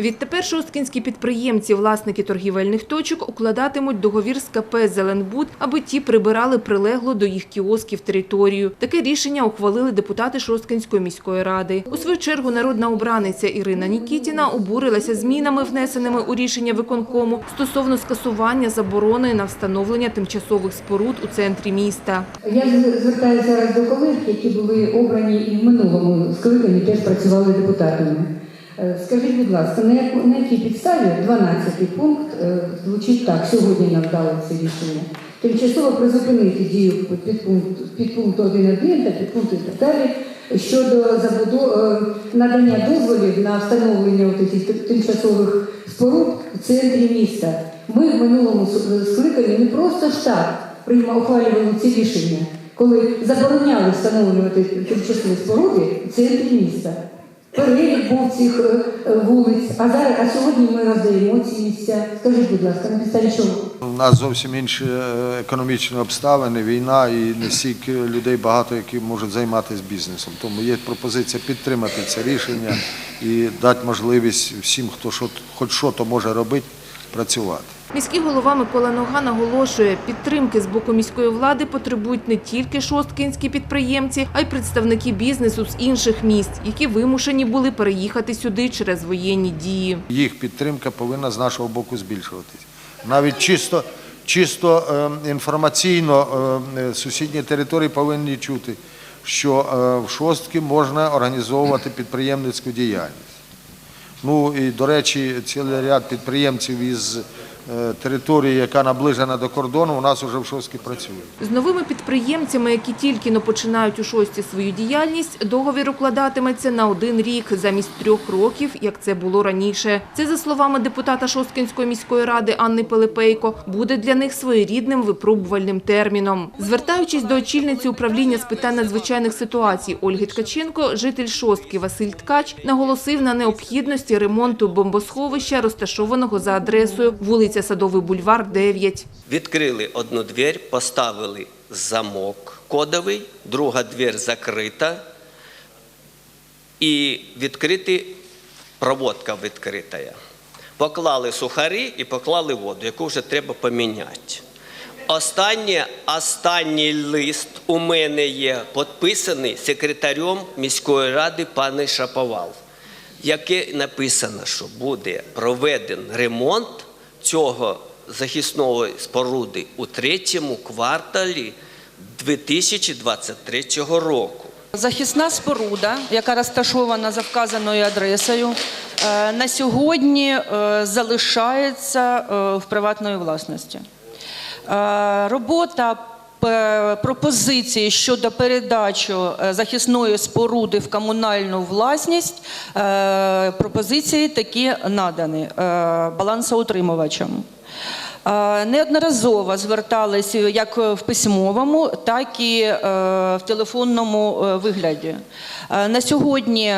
Відтепер шосткінські підприємці, власники торгівельних точок, укладатимуть договір з КП «Зеленбуд», аби ті прибирали прилеглу до їх кіосків територію. Таке рішення ухвалили депутати Шосткінської міської ради. У свою чергу народна обраниця Ірина Нікітіна обурилася змінами, внесеними у рішення виконкому стосовно скасування заборони на встановлення тимчасових споруд у центрі міста. Я звертаюся до колег, які були обрані і в минулому скликанні теж працювали депутатами. Е, Скажіть, будь ласка, на, якій підставі 12 пункт е, звучить так, сьогодні нам дали це рішення. Тимчасово призупинити дію підпункту підпункту 1.1 та підпункту і так далі щодо забудов... е, надання дозволів на встановлення цих тимчасових споруд в центрі міста. Ми в минулому скликанні не просто штат прийма ухвалювали ці рішення, коли забороняли встановлювати тимчасові споруди в центрі міста. Перелік був цих е, е, вулиць, а зараз, а сьогодні ми роздаємо ці місця. Скажіть, будь ласка, на підставі чого? У нас зовсім інші е, економічні обставини, війна і не стільки людей багато, які можуть займатися бізнесом. Тому є пропозиція підтримати це рішення і дати можливість всім, хто що, хоч що то може робити, працювати. Міський голова Микола Нога наголошує, підтримки з боку міської влади потребують не тільки шосткінські підприємці, а й представники бізнесу з інших міст, які вимушені були переїхати сюди через воєнні дії. Їх підтримка повинна з нашого боку збільшуватись. Навіть чисто, чисто е, інформаційно е, сусідні території повинні чути, що е, в шостки можна організовувати підприємницьку діяльність. Ну і, до речі, цілий ряд підприємців із території, яка наближена до кордону, у нас вже в шостки працюють. З новими підприємцями, які тільки но починають у шості свою діяльність, договір укладатиметься на один рік замість трьох років, як це було раніше. Це, за словами депутата Шосткінської міської ради Анни Пилипейко, буде для них своєрідним випробувальним терміном. Звертаючись до очільниці управління з питань надзвичайних ситуацій Ольги Ткаченко, житель Шостки Василь Ткач наголосив на необхідності ремонту бомбосховища, розташованого за адресою вулиця Садовий бульвар, 9. Відкрили одну двір, поставили замок кодовий, друга двір закрита і відкриті проводка відкрита. Поклали сухарі і поклали воду, яку вже треба поміняти. Останнє, останній лист у мене є підписаний секретарем міської ради пане Шаповал, яке написано, що буде проведений ремонт цього захисної споруди у третьому кварталі 2023 року. Захисна споруда, яка розташована за вказаною адресою, е, на сьогодні е, залишається е, в приватної власності. Робота пропозиції щодо передачі е, захисної споруди в комунальну власність, е, пропозиції такі надані е, балансоутримувачам. Е, Неодноразово зверталися як в письмовому, так і е, в телефонному е, вигляді. Е, На сьогодні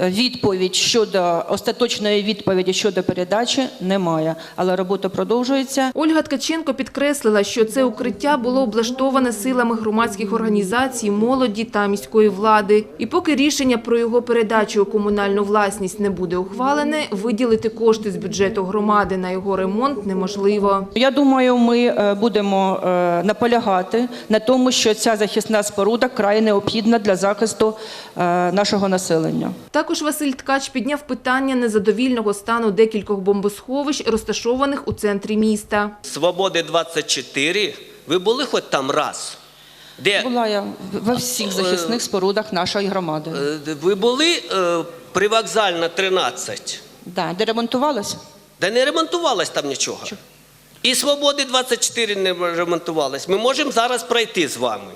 відповідь щодо остаточної відповіді щодо передачі немає, але робота продовжується. Ольга Ткаченко підкреслила, що це укриття було облаштоване силами громадських організацій, молоді та міської влади. І поки рішення про його передачу у комунальну власність не буде ухвалене, виділити кошти з бюджету громади на його ремонт неможливо. Я думаю, ми е, будемо е, наполягати на тому, що ця захисна споруда край необхідна для захисту е, нашого населення. Також Василь Ткач підняв питання незадовільного стану декількох бомбосховищ, розташованих у центрі міста. Свободи 24. Ви були хоч там раз? Де Була я во всіх захисних спорудах нашої громади. е, ви були е, привокзальна 13? Да, де ремонтувалося? Да не ремонтувалось там нічого. І Свободи 24 не ремонтувалось. Ми можемо зараз пройти з вами,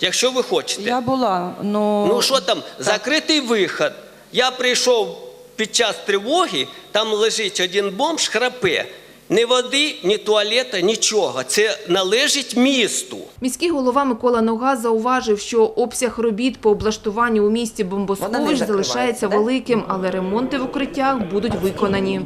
якщо ви хочете. Я була, ну, Ну що там, закритий вихід. Я прийшов під час тривоги, там лежить один бомж, храпе. Ні води, ні туалета, нічого. Це належить місту. Міський голова Микола Нога зауважив, що обсяг робіт по облаштуванню у місті бомбосховищ залишається да? великим, але ремонти в укриттях будуть виконані.